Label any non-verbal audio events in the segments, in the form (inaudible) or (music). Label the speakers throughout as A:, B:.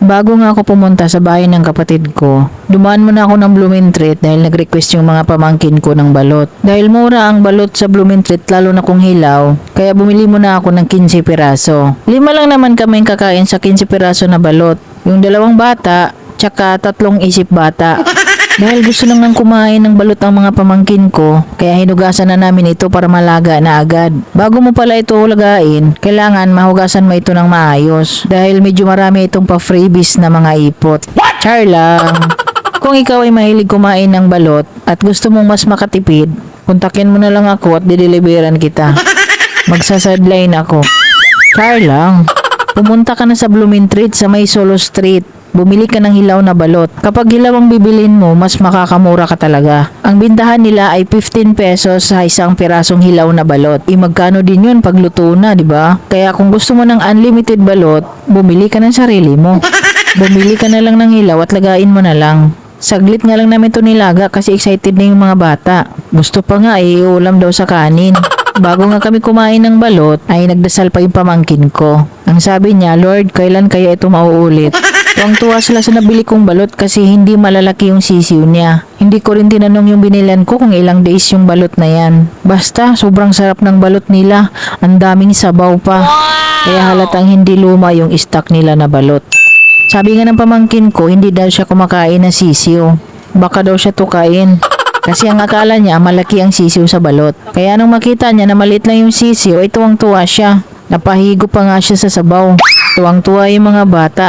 A: Bago nga ako pumunta sa bahay ng kapatid ko, dumaan muna ako ng Blumentritt dahil nag-request yung mga pamangkin ko ng balot. Dahil mura ang balot sa Blumentritt lalo na kung hilaw, kaya bumili muna ako ng 15 piraso. Lima lang naman kaming kakain sa 15 piraso na balot. Yung dalawang bata, tsaka tatlong isip bata. (laughs) Dahil gusto nang nang kumain ng balot ang mga pamangkin ko, kaya hinugasan na namin ito para malaga na agad. Bago mo pala ito lagain, kailangan mahugasan mo ito ng maayos. Dahil medyo marami itong pa-freebies na mga ipot. Char lang. Kung ikaw ay mahilig kumain ng balot at gusto mong mas makatipid, kontakin mo na lang ako at dideliveran kita. (laughs) Magsasadline ako. Char lang. Pumunta ka na sa Blumentritt sa may Solo Street. Bumili ka ng hilaw na balot. Kapag hilaw ang bibilin mo, mas makakamura ka talaga. Ang bintahan nila ay 15 pesos sa isang pirasong hilaw na balot. I magkano din yun pag luto na, di ba? Kaya kung gusto mo ng unlimited balot, bumili ka ng sarili mo. Bumili ka na lang ng hilaw at lagain mo na lang. Saglit nga lang namin to nilaga kasi excited na yung mga bata. Gusto pa nga eh, ulam daw sa kanin. Bago nga kami kumain ng balot, ay nagdasal pa yung pamangkin ko. Ang sabi niya, Lord, kailan kaya ito mauulit? Tuwang-tuwa sila sa nabili kong balot kasi hindi malalaki yung sisiw niya. Hindi ko rin tinanong yung binilan ko kung ilang days yung balot na yan. Basta, sobrang sarap ng balot nila. Ang daming sabaw pa. Kaya halatang hindi luma yung stock nila na balot. Sabi nga ng pamangkin ko, hindi daw siya kumakain ng sisiw. Baka daw siya tukain. Kasi ang akala niya, malaki ang sisiw sa balot. Kaya nung makita niya na maliit lang yung sisiw, ay tuwang-tuwa siya. Napahigo pa nga siya sa sabaw. Tuwang-tuwa yung mga bata.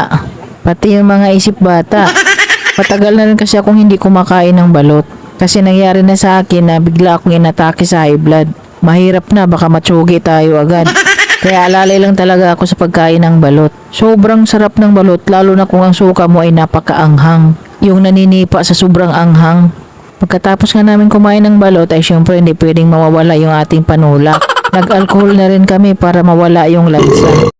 A: Pati yung mga isip bata. (laughs) Patagal na rin kasi akong hindi kumakain ng balot. Kasi nangyari na sa akin na bigla akong inatake sa high blood. Mahirap na, baka matsugi tayo agad. (laughs) Kaya alalay lang talaga ako sa pagkain ng balot. Sobrang sarap ng balot lalo na kung ang suka mo ay napakaanghang. Yung naninipa sa sobrang anghang. Pagkatapos nga namin kumain ng balot ay syempre hindi pwedeng mawawala yung ating panulak. (laughs) Nag-alcohol na rin kami para mawala yung lansa.